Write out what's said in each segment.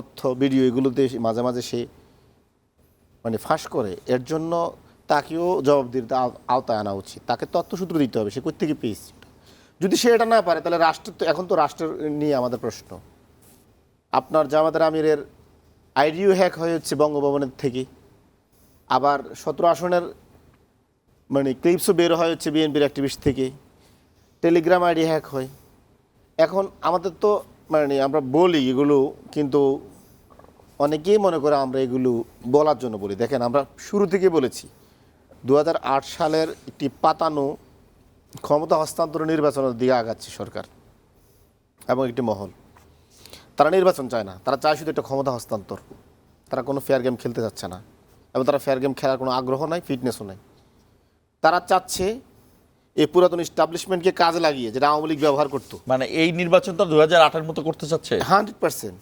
তথ্য, ভিডিও এগুলোতে মাঝে মাঝে সে মানে ফাঁস করে। এর জন্য তাকেও জবাবদিহিতে আও- আওতায় আনা উচিত। তাকে তথ্যসূত্র দিতে হবে, সে কোথেকে পেয়েছে যদি সে এটা না পারে, তাহলে রাষ্ট্র তো এখন তো রাষ্ট্র নিয়ে আমাদের প্রশ্ন। আপনার জামাতের আমিরের আইডিও হ্যাক হয়ে হচ্ছে বঙ্গভবনের থেকে। আবার সতেরো আসনের মানে ক্লিপসও বের হয় হচ্ছে বিএনপির অ্যাক্টিভিস্ট থেকে। টেলিগ্রাম আইডি হ্যাক হয়। এখন আমাদের তো মানে আমরা বলি এগুলো, কিন্তু অনেকেই মনে করে আমরা এগুলো বলার জন্য বলি। দেখেন, আমরা শুরু থেকে বলেছি দু হাজার আট সালের একটি পাতানো ক্ষমতা হস্তান্তর নির্বাচনের দিকে আগাচ্ছে সরকার এবং একটি মহল। তারা নির্বাচন চায় না, তারা চায় শুধু একটা ক্ষমতা হস্তান্তর। তারা কোনো ফেয়ার গেম খেলতে চাচ্ছে না এবং তারা ফেয়ার গেম খেলার কোনো আগ্রহ নাই ফিটনেসও নাই। তারা চাচ্ছে এই পুরাতন ইস্টাবলিশমেন্টকে কাজে লাগিয়ে যেটা আওয়ামী লীগ ব্যবহার করতো। মানে এই নির্বাচনটা দু হাজার আটের মতো করতে চাচ্ছে। Hundred percent.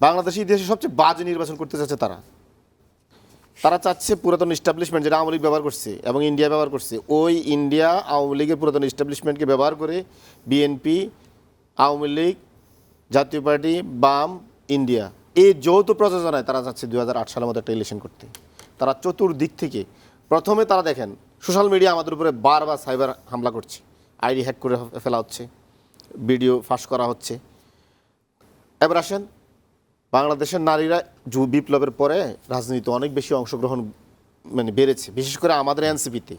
বাংলাদেশের ইতিহাসে সবচেয়ে বাজে নির্বাচন করতে চাচ্ছে তারা। তারা চাচ্ছে পুরাতন ইস্টাবলিশমেন্ট যেটা আওয়ামী লীগ ব্যবহার করছে এবং ইন্ডিয়া ব্যবহার করছে। ওই ইন্ডিয়া আওয়ামী লীগের পুরাতন ইস্টাবলিশমেন্টকে ব্যবহার করে বিএনপি আওয়ামী লীগ জাতীয় পার্টি বাম ইন্ডিয়া। এই যৌথ প্রযোজনায় তারা চাচ্ছে দু হাজার আট সালের মতো একটা ইলেকশন করতে। তারা চতুর্দিক থেকে প্রথমে তারা দেখেন সোশ্যাল মিডিয়া আমাদের উপরে বারবার সাইবার হামলা করছে। আইডি হ্যাক করে ফেলা হচ্ছে, ভিডিও ফাঁস করা হচ্ছে। এবার আসেন, বাংলাদেশের নারীরা যু, বিপ্লবের পরে রাজনীতিতে অনেক বেশি অংশগ্রহণ মানে বেড়েছে। বিশেষ করে আমাদের এনসিপিতে।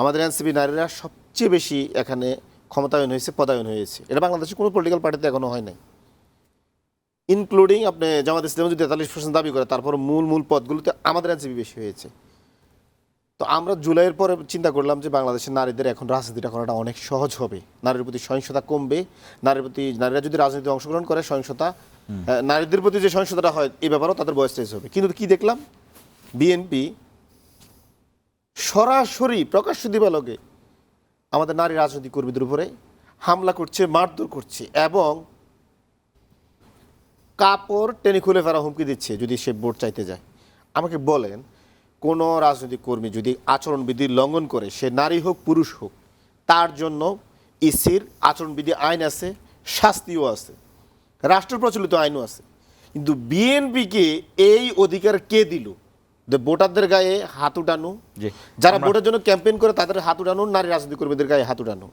আমাদের এনসিপি নারীরা সবচেয়ে বেশি এখানে ক্ষমতায়ন হয়েছে, পদায়ন হয়েছে। এটা বাংলাদেশের কোনো পলিটিক্যাল পার্টিতে এখনও হয় নাই। ইনক্লুডিং আপনি জামাত ইসলাম যদি তেতাল্লিশ পার্সেন্ট দাবি করে, তারপর মূল মূল পদগুলোতে আমাদের এনসিপি বেশি হয়েছে। তো আমরা জুলাইয়ের পরে চিন্তা করলাম যে বাংলাদেশের নারীদের এখন রাজনীতিটা করাটা অনেক সহজ হবে। নারীর প্রতি সহিংসতা কমবে নারীর প্রতি নারীরা যদি রাজনীতি অংশগ্রহণ করে সহিংসতা নারীদের প্রতি যে সহিংসতাটা হয় এই ব্যাপারেও তাদের বয়স শেষ হবে। কিন্তু কি দেখলাম? বিএনপি সরাসরি প্রকাশ্য দিবালকে আমাদের নারী রাজনৈতিক কর্মীদের উপরে হামলা করছে মারধর করছে এবং কাপড় টেনে খুলে ফেরা হুমকি দিচ্ছে যদি সে ভোট চাইতে যায়। আমাকে বলেন কোনো রাজনৈতিক কর্মী যদি আচরণবিধি লঙ্ঘন করে সে নারী হোক পুরুষ হোক তার জন্য ইসির আচরণবিধি আইন আছে শাস্তিও আছে রাষ্ট্র প্রচলিত আইনও আছে কিন্তু বিএনপিকে এই অধিকার কে দিল যে ভোটারদের গায়ে হাত উঠানো। যারা ভোটের জন্য ক্যাম্পেইন করে তাদের হাত উঠানো নারী রাজনৈতিক কর্মীদের গায়ে হাত উঠানো